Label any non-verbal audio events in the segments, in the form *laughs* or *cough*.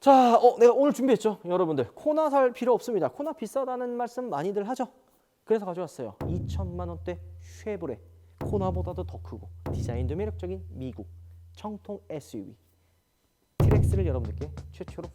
자, 어, 내가 오늘 준비했죠. 여러분들, 코나 살 필요 없습니다. 코나 비싸다는 말씀 많이들 하죠. 그래서 가져왔어요. 2천만 원대 쉐보레. 코나보다도 더 크고 디자인도 매력적인 미국 정통 SUV 트렉스를 여러분들께 최초로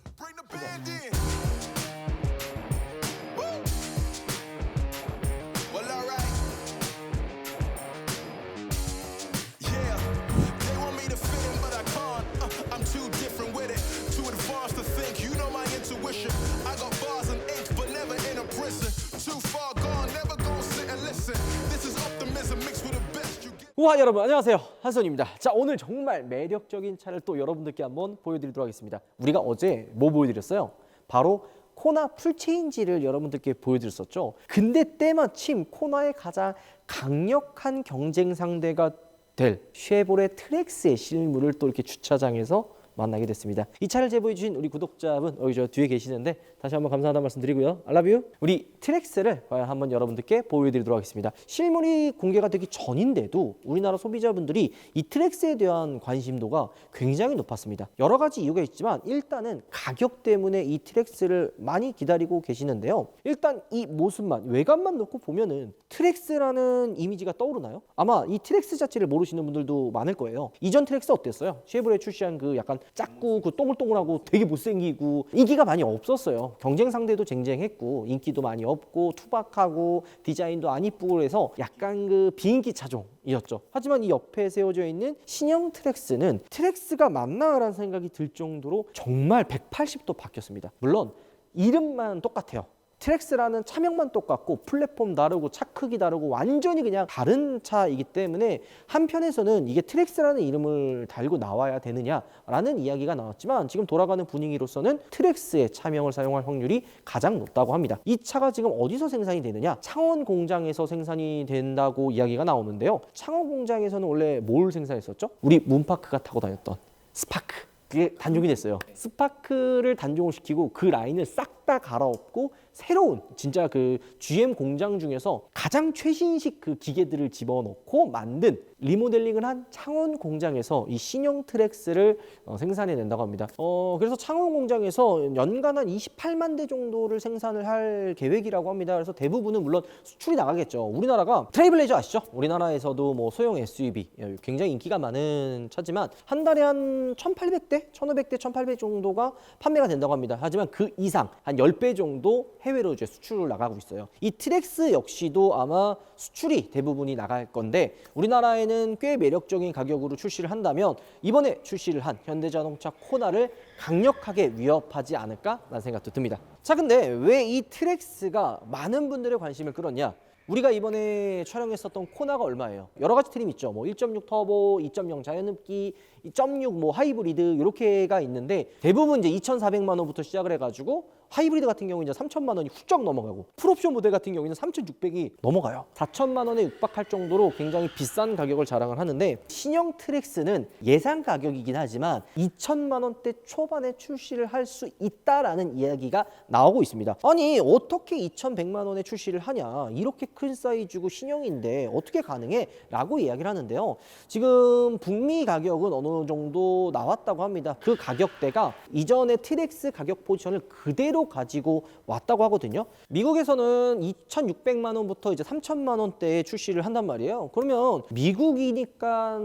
advanced to think. You know my intuition. I got bars and ink, but never in a prison. Too far gone, never gonna sit and listen. This is optimism mixed with the best you get. 우와 여러분 안녕하세요 한선입니다 자 오늘 정말 매력적인 차를 또 여러분들께 한번 보여드리도록 하겠습니다 우리가 어제 뭐 보여드렸어요 바로 코나 풀체인지를 여러분들께 보여드렸었죠 근데 때마침 코나의 가장 강력한 경쟁 상대가 될 쉐보레 트렉스의 실물을 또 이렇게 주차장에서 만나게 됐습니다. 이 차를 제보해 주신 우리 구독자분 여기 저 뒤에 계시는데 다시 한번 감사하다는 말씀 드리고요. 알라뷰 우리 트렉스를 과연 한번 여러분들께 보여드리도록 하겠습니다. 실물이 공개가 되기 전인데도 우리나라 소비자분들이 이 트렉스에 대한 관심도가 굉장히 높았습니다. 여러 가지 이유가 있지만 일단은 가격 때문에 이 트렉스를 많이 기다리고 계시는데요. 일단 이 모습만 외관만 놓고 보면은 트렉스라는 이미지가 떠오르나요? 아마 이 트렉스 자체를 모르시는 분들도 많을 거예요. 이전 트렉스 어땠어요? 쉐보레 출시한 그 약간 작고 그 동글동글하고 되게 못생기고 인기가 많이 없었어요. 경쟁 상대도 쟁쟁했고 인기도 많이 없고 투박하고 디자인도 안 이쁘고 그래서 약간 그 비인기 차종이었죠. 하지만 이 옆에 세워져 있는 신형 트렉스는 트렉스가 맞나라는 생각이 들 정도로 정말 180도 바뀌었습니다. 물론 이름만 똑같아요. 트렉스라는 차명만 똑같고 플랫폼 다르고 차 크기 다르고 완전히 그냥 다른 차이기 때문에 한편에서는 이게 트렉스라는 이름을 달고 나와야 되느냐라는 이야기가 나왔지만 지금 돌아가는 분위기로서는 트렉스의 차명을 사용할 확률이 가장 높다고 합니다. 이 차가 지금 어디서 생산이 되느냐? 창원 공장에서 생산이 된다고 이야기가 나오는데요. 창원 공장에서는 원래 뭘 생산했었죠? 우리 문파크가 타고 다녔던 스파크. 그게 단종이 됐어요. 스파크를 단종을 시키고 그 라인을 싹 다 갈아엎고 새로운 진짜 그 GM 공장 중에서 가장 최신식 그 기계들을 집어넣고 만든 리모델링을 한 창원 공장에서 이 신형 트렉스를 어, 생산해 낸다고 합니다. 어, 그래서 창원 공장에서 연간 한 28만 대 정도를 생산을 할 계획이라고 합니다. 그래서 대부분은 물론 수출이 나가겠죠. 우리나라가 트레이블레이저 아시죠? 우리나라에서도 뭐 소형 SUV 예, 굉장히 인기가 많은 차지만 한 달에 한 1,800대, 1,500대, 1,800 정도가 판매가 된다고 합니다. 하지만 그 이상 한 10배 정도 해외로 이제 수출을 나가고 있어요. 이 트렉스 역시도 아마 수출이 대부분이 나갈 건데 우리나라에는 꽤 매력적인 가격으로 출시를 한다면 이번에 출시를 한 현대자동차 코나를 강력하게 위협하지 않을까라는 생각도 듭니다. 자, 근데 왜 이 트렉스가 많은 분들의 관심을 끌었냐? 우리가 이번에 촬영했었던 코나가 얼마예요? 여러 가지 트림 있죠. 뭐 1.6 터보, 2.0 자연흡기, 2.6 뭐 하이브리드 이렇게가 있는데 대부분 이제 2,400만 원부터 시작을 해가지고 하이브리드 같은 경우 이제 3천만 원이 훌쩍 넘어가고 풀옵션 모델 같은 경우에는 3,600이 넘어가요. 4천만 원에 육박할 정도로 굉장히 비싼 가격을 자랑을 하는데 신형 트렉스는 예상 가격이긴 하지만 2천만 원대 초반에 출시를 할 수 있다라는 이야기가 나오고 있습니다. 아니 어떻게 2,100만 원에 출시를 하냐? 이렇게 큰 사이즈고 신형인데 어떻게 가능해? 라고 이야기를 하는데요. 지금 북미 가격은 어느 정도 나왔다고 합니다. 그 가격대가 이전의 트렉스 가격 포지션을 그대로 가지고 왔다고 하거든요. 미국에서는 2,600만 원부터 이제 3천만 원대에 출시를 한단 말이에요. 그러면 미국이니까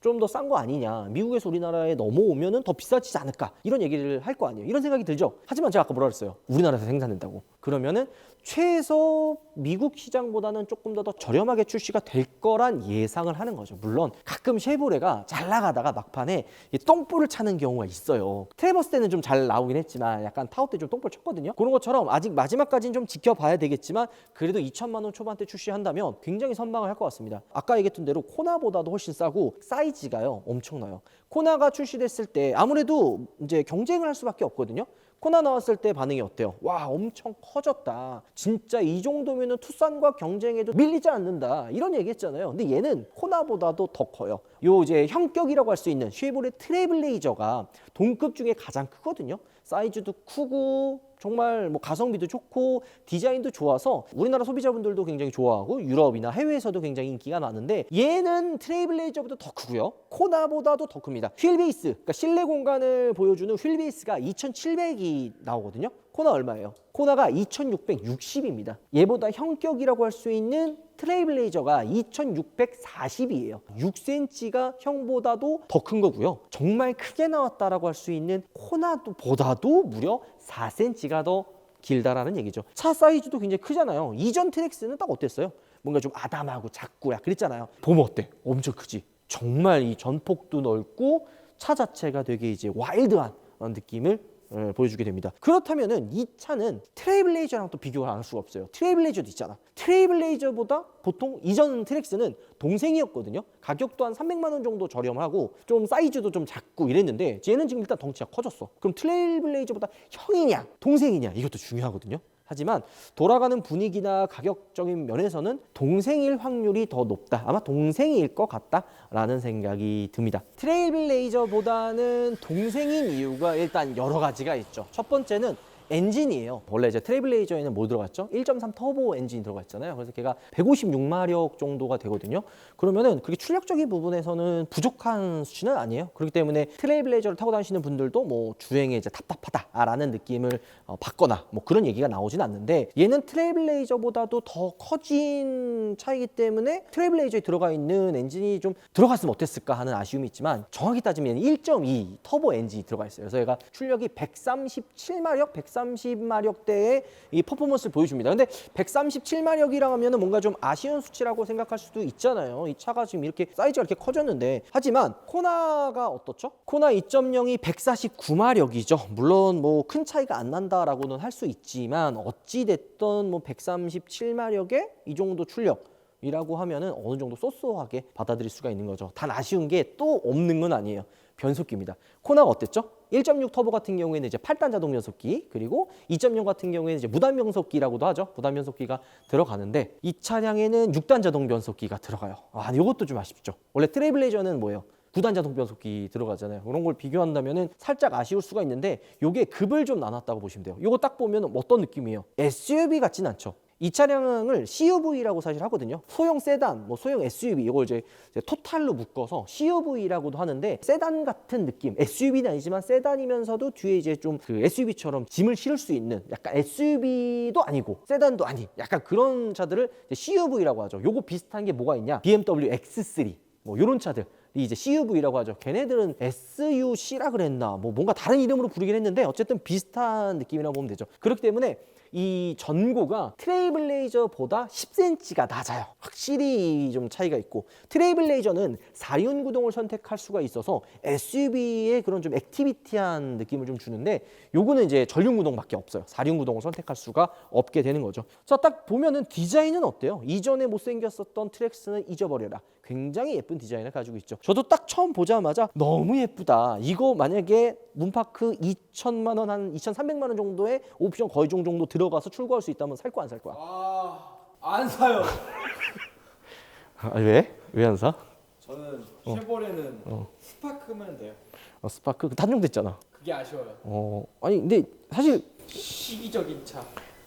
좀 더 싼 거 아니냐? 미국에서 우리나라에 넘어오면은 더 비싸지지 않을까? 이런 얘기를 할 거 아니에요. 이런 생각이 들죠. 하지만 제가 아까 뭐라 그랬어요? 우리나라에서 생산된다고. 그러면은 최소 미국 시장보다는 조금 더, 더 저렴하게 출시가 될 거란 예상을 하는 거죠. 물론 가끔 쉐보레가 잘 나가다가 막판에 이 똥볼을 차는 경우가 있어요. 트레버스 때는 좀 잘 나오긴 했지만 약간 타워 때 좀 똥볼 쳤거든요. 그런 것처럼 아직 마지막까지는 좀 지켜봐야 되겠지만 그래도 2천만 원 초반대 출시한다면 굉장히 선방을 할 것 같습니다. 아까 얘기했던 대로 코나보다도 훨씬 싸고 사이즈가요 엄청나요. 코나가 출시됐을 때 아무래도 이제 경쟁을 할 수밖에 없거든요. 코나 나왔을 때 반응이 어때요? 와 엄청 커졌다. 진짜 이 정도면은 투싼과 경쟁해도 밀리지 않는다. 이런 얘기했잖아요. 근데 얘는 코나보다도 더 커요. 요 이제 형격이라고 할 수 있는 쉐보레 트레블레이저가 동급 중에 가장 크거든요. 사이즈도 크고 정말 뭐 가성비도 좋고 디자인도 좋아서 우리나라 소비자분들도 굉장히 좋아하고 유럽이나 해외에서도 굉장히 인기가 많은데 얘는 트레이블레이저보다 더 크고요. 코나보다도 더 큽니다. 휠베이스, 그러니까 실내 공간을 보여주는 휠베이스가 2,700이 나오거든요. 코나 얼마예요? 코나가 2,660입니다. 얘보다 형격이라고 할 수 있는 트레이블레이저가 2,640이에요. 6cm가 형보다도 더 큰 거고요. 정말 크게 나왔다라고 할 수 있는 코나보다도 무려 4cm가 더 길다라는 얘기죠. 차 사이즈도 굉장히 크잖아요. 이전 트랙스는 딱 어땠어요? 뭔가 좀 아담하고 작고 약 그랬잖아요. 보면 어때? 엄청 크지. 정말 이 전폭도 넓고 차 자체가 되게 이제 와일드한 느낌을 어, 보여주게 됩니다. 그렇다면은 이 차는 트레이블레이저랑 또 비교를 안 할 수가 없어요. 트레이블레이저도 있잖아. 트레이블레이저보다 보통 이전 트랙스는 동생이었거든요. 가격도 한 300만 원 정도 저렴하고 좀 사이즈도 좀 작고 이랬는데 얘는 지금 일단 덩치가 커졌어. 그럼 트레이블레이저보다 형이냐 동생이냐 이것도 중요하거든요. 하지만 돌아가는 분위기나 가격적인 면에서는 동생일 확률이 더 높다. 아마 동생일 것 같다라는 생각이 듭니다. 트레이블레이저보다는 동생인 이유가 일단 여러 가지가 있죠. 첫 번째는 엔진이에요. 원래 이제 트레이블레이저에는 뭐 들어갔죠? 1.3 터보 엔진이 들어가 있잖아요. 그래서 걔가 156마력 정도가 되거든요. 그러면은 그게 출력적인 부분에서는 부족한 수치는 아니에요. 그렇기 때문에 트레이블레이저를 타고 다니시는 분들도 뭐 주행에 이제 답답하다라는 느낌을 어, 받거나 뭐 그런 얘기가 나오진 않는데 얘는 트레이블레이저보다도 더 커진 차이기 때문에 트레이블레이저에 들어가 있는 엔진이 좀 들어갔으면 어땠을까 하는 아쉬움이 있지만 정확히 따지면 1.2 터보 엔진이 들어가 있어요. 그래서 얘가 출력이 137마력, 130마력대의 이 퍼포먼스를 보여줍니다. 근데 137마력이라 하면 은 뭔가 좀 아쉬운 수치라고 생각할 수도 있잖아요. 이 차가 지금 이렇게 사이즈가 이렇게 커졌는데 하지만 코나가 어떻죠? 코나 2.0이 149마력이죠. 물론 뭐 큰 차이가 안 난다라고는 할 수 있지만 어찌 됐던 뭐 137마력의 이 정도 출력 이라고 하면은 어느 정도 쏘쏘하게 받아들일 수가 있는 거죠. 단 아쉬운 게 또 없는 건 아니에요. 변속기입니다. 코나가 어땠죠? 1.6 터보 같은 경우에는 이제 8단 자동 변속기 그리고 2.0 같은 경우에는 이제 무단 변속기라고도 하죠. 무단 변속기가 들어가는데 이 차량에는 6단 자동 변속기가 들어가요. 아, 이것도 좀 아쉽죠. 원래 트레이블레이저는 뭐예요? 9단 자동 변속기 들어가잖아요. 그런 걸 비교한다면은 살짝 아쉬울 수가 있는데 요게 급을 좀 나눴다고 보시면 돼요. 요거 딱 보면 어떤 느낌이에요? SUV 같진 않죠. 이 차량을 CUV라고 사실 하거든요. 소형 세단, 뭐 소형 SUV 이걸 이제, 이제 토탈로 묶어서 CUV라고도 하는데 세단 같은 느낌. SUV는 아니지만 세단이면서도 뒤에 이제 좀 그 SUV처럼 짐을 실을 수 있는 약간 SUV도 아니고 세단도 아닌 약간 그런 차들을 CUV라고 하죠. 요거 비슷한 게 뭐가 있냐? BMW X3 뭐 요런 차들. 이 이제 CUV라고 하죠. 걔네들은 SUC라 그랬나? 뭐 뭔가 다른 이름으로 부르긴 했는데 어쨌든 비슷한 느낌이라고 보면 되죠. 그렇기 때문에 이 전고가 트레이블레이저보다 10cm가 낮아요. 확실히 좀 차이가 있고 트레이블레이저는 4륜 구동을 선택할 수가 있어서 SUV의 그런 좀 액티비티한 느낌을 좀 주는데 요거는 이제 전륜 구동밖에 없어요. 4륜 구동을 선택할 수가 없게 되는 거죠. 자, 딱 보면은 디자인은 어때요? 이전에 못생겼었던 트랙스는 잊어버려라. 굉장히 예쁜 디자인을 가지고 있죠. 저도 딱 처음 보자마자 너무 예쁘다. 이거 만약에 문파크 2천만 원, 한 2,300만 원 정도의 옵션 거의 정도 들어가서 출고할 수 있다면 살거안살 거야? 아, 안 사요. *laughs* 아, 왜? 왜 안 사? 저는 쉐보레는 스파크면 돼요. 어, 스파크 그 단종됐잖아. 그게 아쉬워요. 어, 아니 근데 사실 시기적인 차.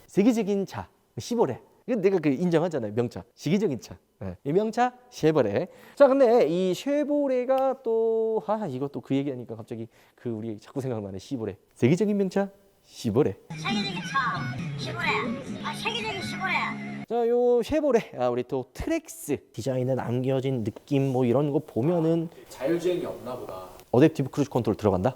세계적인 차 시보레. 이거 내가 그 인정하잖아요. 명차. 시기적인 차. 네. 이 명차 쉐보레. 자, 근데 이 쉐보레가 또 아, 이것도 그 얘기하니까 갑자기 그 우리 자꾸 생각나네. 시보레. 세계적인 명차 시보레. 세계적인 차 시골에 아 세계적인 시골에 자, 요 쉐보레. 아, 우리 또 트랙스 디자인에 남겨진 느낌 뭐 이런 거 보면은 자율주행이 없나 보다. 어댑티브 크루즈 컨트롤 들어간다.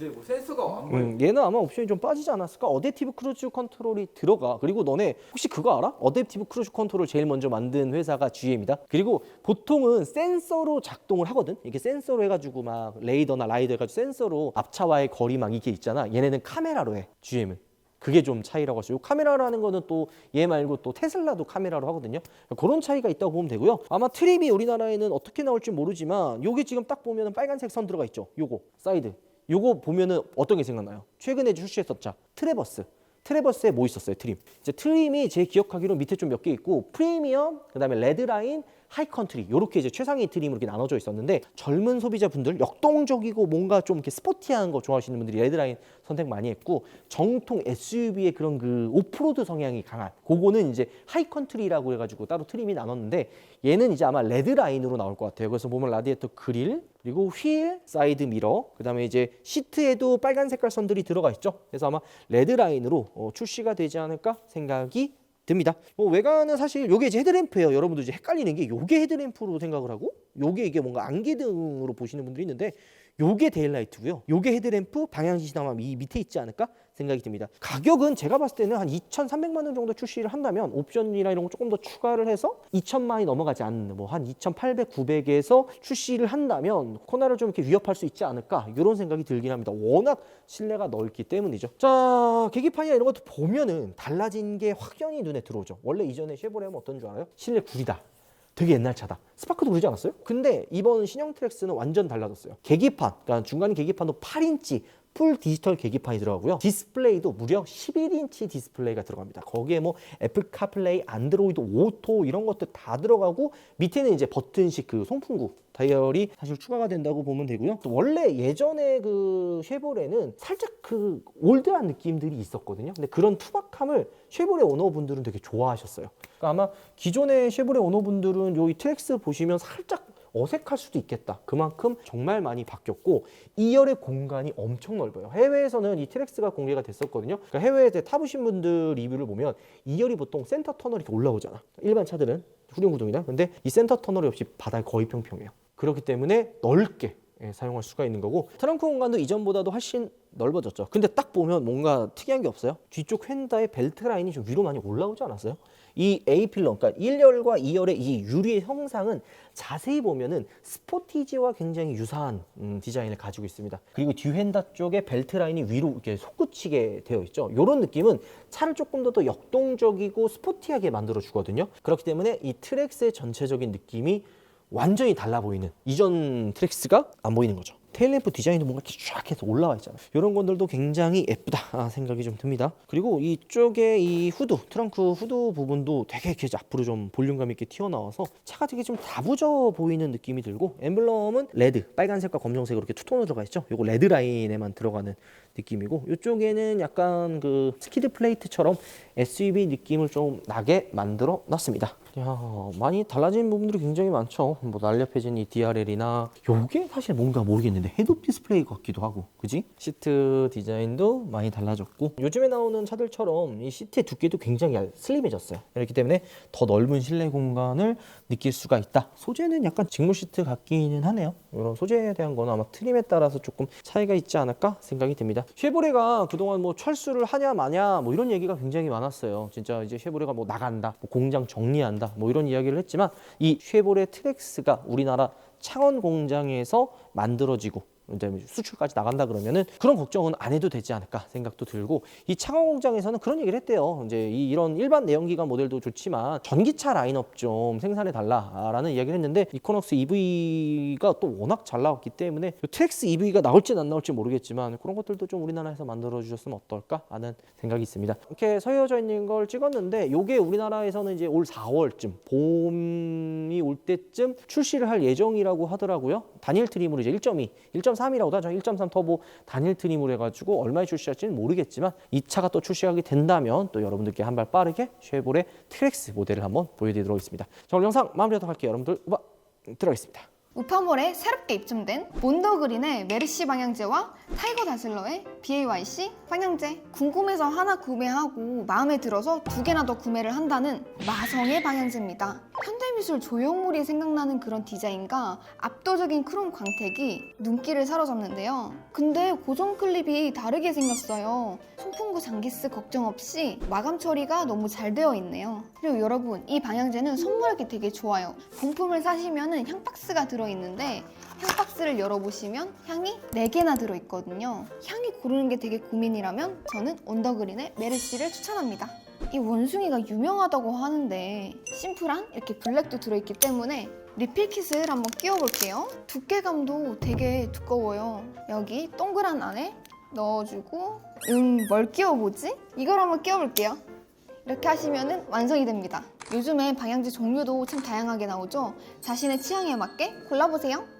어? 근데 뭐 센서가 안 보여. 음, 얘는 아마 옵션이 좀 빠지지 않았을까? 어댑티브 크루즈 컨트롤이 들어가. 그리고 너네 혹시 그거 알아? 어댑티브 크루즈 컨트롤 제일 먼저 만든 회사가 GM이다. 그리고 보통은 센서로 작동을 하거든. 이게 센서로 해가지고 막 레이더나 라이더 해가지고 센서로 앞차와의 거리 막 이게 있잖아. 얘네는 카메라로 해. GM은. 그게 좀 차이라고. 요 카메라라는 거는 또 얘 말고 또 테슬라도 카메라로 하거든요. 그런 차이가 있다고 보면 되고요. 아마 트림이 우리나라에는 어떻게 나올지 모르지만 요게 지금 딱 보면은 빨간색 선 들어가 있죠. 요거 사이드. 요거 보면은 어떤 게 생각나요? 최근에 출시했었죠. 트레버스. 트레버스에 뭐 있었어요? 트림. 이제 트림이 제 기억하기로 밑에 좀 몇 개 있고 프리미엄, 그다음에 레드라인, 하이컨트리 이렇게 이제 최상위 트림으로 이렇게 나눠져 있었는데 젊은 소비자분들 역동적이고 뭔가 좀 이렇게 스포티한 거 좋아하시는 분들이 레드라인 선택 많이 했고 정통 SUV의 그런 그 오프로드 성향이 강한 그거는 이제 하이컨트리라고 해가지고 따로 트림이 나눴는데 얘는 이제 아마 레드라인으로 나올 것 같아요. 그래서 보면 라디에이터 그릴 그리고 휠, 사이드 미러, 그다음에 이제 시트에도 빨간 색깔 선들이 들어가 있죠. 그래서 아마 레드 라인으로 어, 출시가 되지 않을까 생각이 듭니다. 뭐 외관은 사실 요게 이제 헤드램프예요. 여러분들 이제 헷갈리는 게 요게 헤드램프로 생각을 하고 요게 이게 뭔가 안개등으로 보시는 분들이 있는데 요게 데일라이트고요. 요게 헤드램프 방향지시 아마 이 밑에 있지 않을까 생각이 듭니다. 가격은 제가 봤을 때는 한 2,300만 원 정도 출시를 한다면 옵션이나 이런 거 조금 더 추가를 해서 2천만이 넘어가지 않는 뭐 한 2,800, 900에서 출시를 한다면 코나를 좀 이렇게 위협할 수 있지 않을까 이런 생각이 들긴 합니다. 워낙 실내가 넓기 때문이죠. 자 계기판이나 이런 것도 보면은 달라진 게 확연히 눈에 들어오죠. 원래 이전에 쉐보레는 어떤 줄 알아요? 실내 구리다. 되게 옛날 차다. 스파크도 그러지 않았어요? 근데 이번 신형 트랙스는 완전 달라졌어요. 계기판, 그러니까 중간 계기판도 8인치 풀 디지털 계기판이 들어가고요. 디스플레이도 무려 11인치 디스플레이가 들어갑니다. 거기에 뭐 애플 카플레이, 안드로이드 오토 이런 것들 다 들어가고 밑에는 이제 버튼식 그 송풍구 다이얼이 사실 추가가 된다고 보면 되고요. 또 원래 예전에 그 쉐보레는 살짝 그 올드한 느낌들이 있었거든요. 근데 그런 투박함을 쉐보레 오너분들은 되게 좋아하셨어요. 그러니까 아마 기존의 쉐보레 오너분들은 요 이 트랙스 보시면 살짝 어색할 수도 있겠다. 그만큼 정말 많이 바뀌었고 2열의 공간이 엄청 넓어요. 해외에서는 이 트랙스가 공개가 됐었거든요. 그러니까 해외에 타보신 분들 리뷰를 보면 2열이 보통 센터 터널이 이렇게 올라오잖아. 일반 차들은 후륜 구동이다. 근데 이 센터 터널이 없이 바닥이 거의 평평해요. 그렇기 때문에 넓게 예, 사용할 수가 있는 거고 트렁크 공간도 이전보다도 훨씬 넓어졌죠. 근데 딱 보면 뭔가 특이한 게 없어요. 뒤쪽 휀다의 벨트 라인이 좀 위로 많이 올라오지 않았어요? 이 A 필러, 그러니까 1열과 2열의 이 유리의 형상은 자세히 보면은 스포티지와 굉장히 유사한 음, 디자인을 가지고 있습니다. 그리고 뒤 휀다 쪽에 벨트 라인이 위로 이렇게 솟구치게 되어 있죠. 이런 느낌은 차를 조금 더 더 역동적이고 스포티하게 만들어 주거든요. 그렇기 때문에 이 트랙스의 전체적인 느낌이 완전히 달라 보이는 이전 트랙스가 안 보이는 거죠. 테일램프 디자인도 뭔가 쫙 해서 올라와 있잖아요. 이런 것들도 굉장히 예쁘다 *laughs* 생각이 좀 듭니다. 그리고 이쪽에 이 후드, 트렁크 후드 부분도 되게 이렇게 앞으로 좀 볼륨감 있게 튀어나와서 차가 되게 좀 다부져 보이는 느낌이 들고 엠블럼은 레드, 빨간색과 검정색으로 이렇게 투톤으로 들어가 있죠. 요거 레드 라인에만 들어가는 느낌이고 이쪽에는 약간 그 스키드 플레이트처럼 SUV 느낌을 좀 나게 만들어 놨습니다. 야, 많이 달라진 부분들이 굉장히 많죠. 뭐 날렵해진 이 DRL이나 요게 사실 뭔가 모르겠는데 헤드업 디스플레이 같기도 하고, 그지? 시트 디자인도 많이 달라졌고 요즘에 나오는 차들처럼 이 시트의 두께도 굉장히 얇- 슬림해졌어요. 그렇기 때문에 더 넓은 실내 공간을 느낄 수가 있다. 소재는 약간 직물 시트 같기는 하네요. 이런 소재에 대한 거는 아마 트림에 따라서 조금 차이가 있지 않을까 생각이 듭니다. 쉐보레가 그동안 뭐 철수를 하냐 마냐 뭐 이런 얘기가 굉장히 많았어요. 진짜 이제 쉐보레가 뭐 나간다, 뭐 공장 정리한다, 뭐 이런 이야기를 했지만 이 쉐보레 트랙스가 우리나라 창원 공장에서 만들어지고 수출까지 나간다 그러면은 그런 걱정은 안 해도 되지 않을까 생각도 들고 이 창원 공장에서는 그런 얘기를 했대요. 이제 이 이런 일반 내연기관 모델도 좋지만 전기차 라인업 좀 생산해 달라라는 이야기를 했는데 이코넉스 EV가 또 워낙 잘 나왔기 때문에 트랙스 EV가 나올지는 안 나올지 모르겠지만 그런 것들도 좀 우리나라에서 만들어 주셨으면 어떨까 하는 생각이 있습니다. 이렇게 서여져 있는 걸 찍었는데 요게 우리나라에서는 이제 올 4월쯤 봄이 올 때쯤 출시를 할 예정이라고 하더라고요. 단일 트림으로 이제 1.2, 1.3 이라고 하죠. 1.3 터보 단일 트림으로 해가지고 얼마에 출시할지는 모르겠지만 이 차가 또 출시하게 된다면 또 여러분들께 한 발 빠르게 쉐보레 트랙스 모델을 한번 보여드리도록 하겠습니다. 자 오늘 영상 마무리하도록 할게요. 여러분들 음악 들어가겠습니다. 우파몰에 새롭게 입점된 몬더그린의 메르시 방향제와 타이거 다슬러의 BAYC 방향제. 궁금해서 하나 구매하고 마음에 들어서 두 개나 더 구매를 한다는 마성의 방향제입니다. 현대미술 조형물이 생각나는 그런 디자인과 압도적인 크롬 광택이 눈길을 사로잡는데요. 근데 고정 클립이 다르게 생겼어요. 송풍구 장기스 걱정 없이 마감 처리가 너무 잘 되어 있네요. 그리고 여러분 이 방향제는 선물하기 되게 좋아요. 본품을 사시면 향박스가 들어있는데 향 박스를 열어보시면 향이 4개나 들어있거든요. 향이 고르는 게 되게 고민이라면 저는 언더그린의 메르시를 추천합니다. 이 원숭이가 유명하다고 하는데 심플한 이렇게 블랙도 들어있기 때문에 리필 킷을 한번 끼워볼게요. 두께감도 되게 두꺼워요. 여기 동그란 안에 넣어주고 음, 뭘 끼워보지? 이걸 한번 끼워볼게요. 이렇게 하시면 완성이 됩니다. 요즘엔 방향제 종류도 참 다양하게 나오죠. 자신의 취향에 맞게 골라보세요.